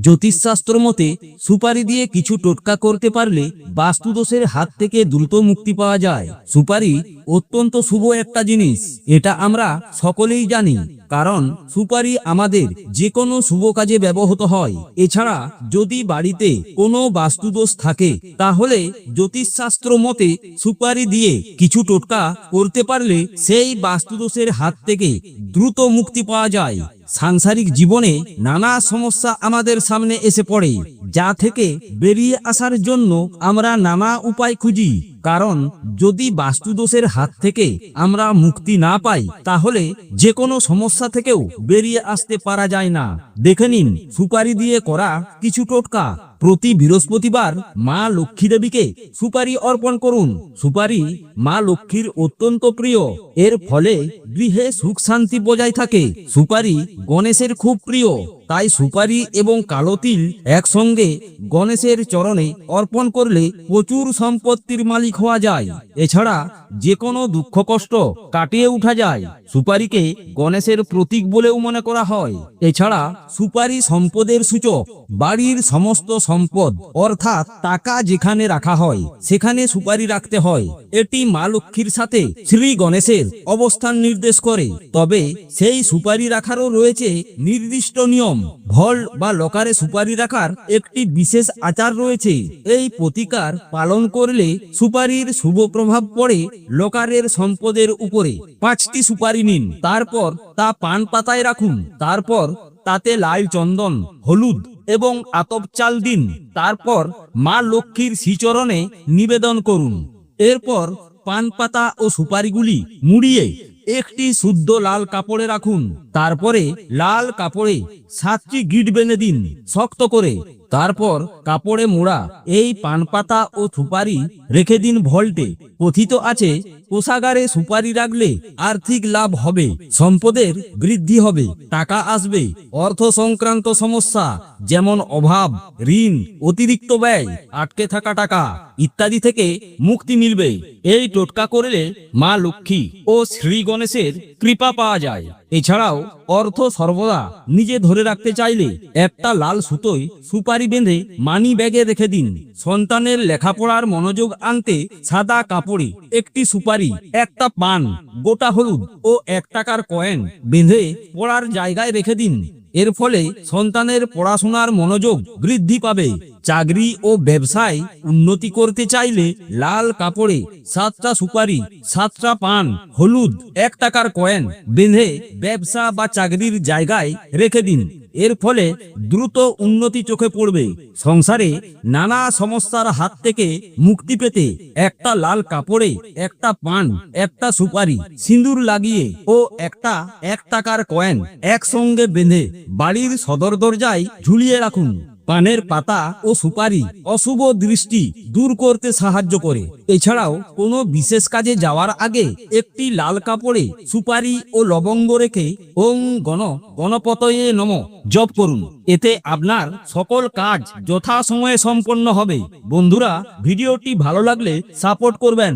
জ্যোতিষশাস্ত্র মতে, সুপারি দিয়ে কিছু টোটকা করতে পারলে বাস্তুদোষের হাত থেকে দ্রুত মুক্তি পাওয়া যায়। সুপারি অত্যন্ত শুভ একটা জিনিস, এটা আমরা সকলেই জানি। কারণ সুপারি আমাদের যে কোনো শুভ কাজে ব্যবহৃত হয়। এছাড়া যদি বাড়িতে কোনো বাস্তুদোষ থাকে, তাহলে জ্যোতিষশাস্ত্র মতে সুপারি দিয়ে কিছু টোটকা করতে পারলে সেই বাস্তুদোষের হাত থেকে দ্রুত মুক্তি পাওয়া যায়। সাংসারিক জীবনে নানা সমস্যা আমাদের সামনে এসে পড়ে, যা থেকে বেরিয়ে আসার জন্য আমরা নানা উপায় খুঁজি। কারণ যদি বাস্তুদোষের হাত থেকে আমরা মুক্তি না পাই, তাহলে যে কোনো সমস্যা থেকেও বেরিয়ে আসতে পারা যায় না। দেখে নিন, সুপারি দিয়ে করা কিছু টোটকা। প্রতি বৃহস্পতিবার মা লক্ষ্মী দেবীকে সুপারি অর্পণ করুন। সুপারি মা লক্ষ্মীর অত্যন্ত প্রিয়। এর ফলে গৃহে সুখ শান্তি বজায় থাকে। সুপারি গণেশের খুব প্রিয়। তাই সুপারি এবং কালো তিল একসঙ্গে গণেশের চরণে অর্পণ করলে প্রচুর সম্পত্তির মালিক হওয়া যায়। এছাড়া যে কোনো দুঃখ কষ্ট কাটিয়ে উঠা যায়। সুপারিকে গণেশের প্রতীক বলেও মনে করা হয়। এছাড়া সুপারি সম্পদের সূচক। বাড়ির সমস্ত সম্পদ, অর্থাৎ টাকা যেখানে রাখা হয়, সেখানে সুপারি রাখতে হয়। এটি মা লক্ষ্মীর সাথে শ্রী গণেশের অবস্থান নির্দেশ করে। তবে সেই সুপারি রাখারও রয়েছে নির্দিষ্ট নিয়ম। ভল বা লকারে সুপারি রাখার একটি বিশেষ আচার রয়েছে। এই প্রতিকার পালন করলে সুপারির শুভ প্রভাব পড়ে লকারের সম্পদের উপরে। পাঁচটি সুপারি নিন। তারপর তা পান পাতায় রাখুন। তারপর তাতে লাল চন্দন, হলুদ এবং আতপ চাল দিন। তারপর মা লক্ষ্মীর শ্রীচরণে নিবেদন করুন। এরপর পান পাতা ও সুপারিগুলি মুড়িয়ে একটি শুদ্ধ লাল কাপড়ে রাখুন। তারপরে লাল কাপড়ে সাতটি গিট বেঁধে দিন, শক্ত করে। তারপর কাপড়ে মোড়া এই পান পাতা ও সুপারি রেখে দিন ভল্টে। কথিত আছে, কোষাগারে সুপারি রাখলে আর্থিক লাভ হবে, সম্পদের বৃদ্ধি হবে, টাকা আসবে। অর্থ সংক্রান্ত সমস্যা, যেমন অভাব, ঋণ, অতিরিক্ত ব্যয়, আটকে থাকা টাকা ইত্যাদি থেকে মুক্তি মিলবে। এই টোটকা করলে মা লক্ষ্মী ও শ্রী গণেশের কৃপা পাওয়া যায়। এছাড়াও অর্থ সর্বদা নিজে ধরে রাখতে চাইলে একটা লাল সুতোয় সুপারি বেঁধে মানি ব্যাগে রেখে দিন। সন্তানের লেখাপড়ার মনোযোগ আনতে সাদা কাপড়ে একটি সুপারি, একটা পান, গোটা হলুদ ও এক টাকার কয়েন বেঁধে পড়ার জায়গায় রেখে দিন। এর ফলে সন্তানের পড়াশোনার মনোযোগ বৃদ্ধি পাবে। চাকরি ও ব্যবসায় উন্নতি করতে চাইলে লাল কাপড়ে সাতটা সুপারি, সাতটা পান, হলুদ, এক টাকার কয়েন বেঁধে ব্যবসা বা চাকরির জায়গায় রেখে দিন। এর ফলে দ্রুত উন্নতি চোখে পড়বে। সংসারে নানা সমস্যার হাত থেকে মুক্তি পেতে একটা লাল কাপড়ে, একটা পান, একটা সুপারি, সিঁদুর লাগিয়ে ও একটা এক টাকার কয়েন একসঙ্গে বেঁধে বাড়ির সদর দরজায় ঝুলিয়ে রাখুন। পানের পাতা ও সুপারি অশুভ দৃষ্টি দূর করতে সাহায্য করে। এছাড়াও কোনো বিশেষ কাজে যাওয়ার আগে একটি লাল কাপড়ে সুপারি ও লবঙ্গ রেখে ওং গণ গণপতয়ে নম জপ করুন। এতে আপনার সকল কাজ যথাসময়ে সম্পন্ন হবে। বন্ধুরা, ভিডিওটি ভালো লাগলে সাপোর্ট করবেন।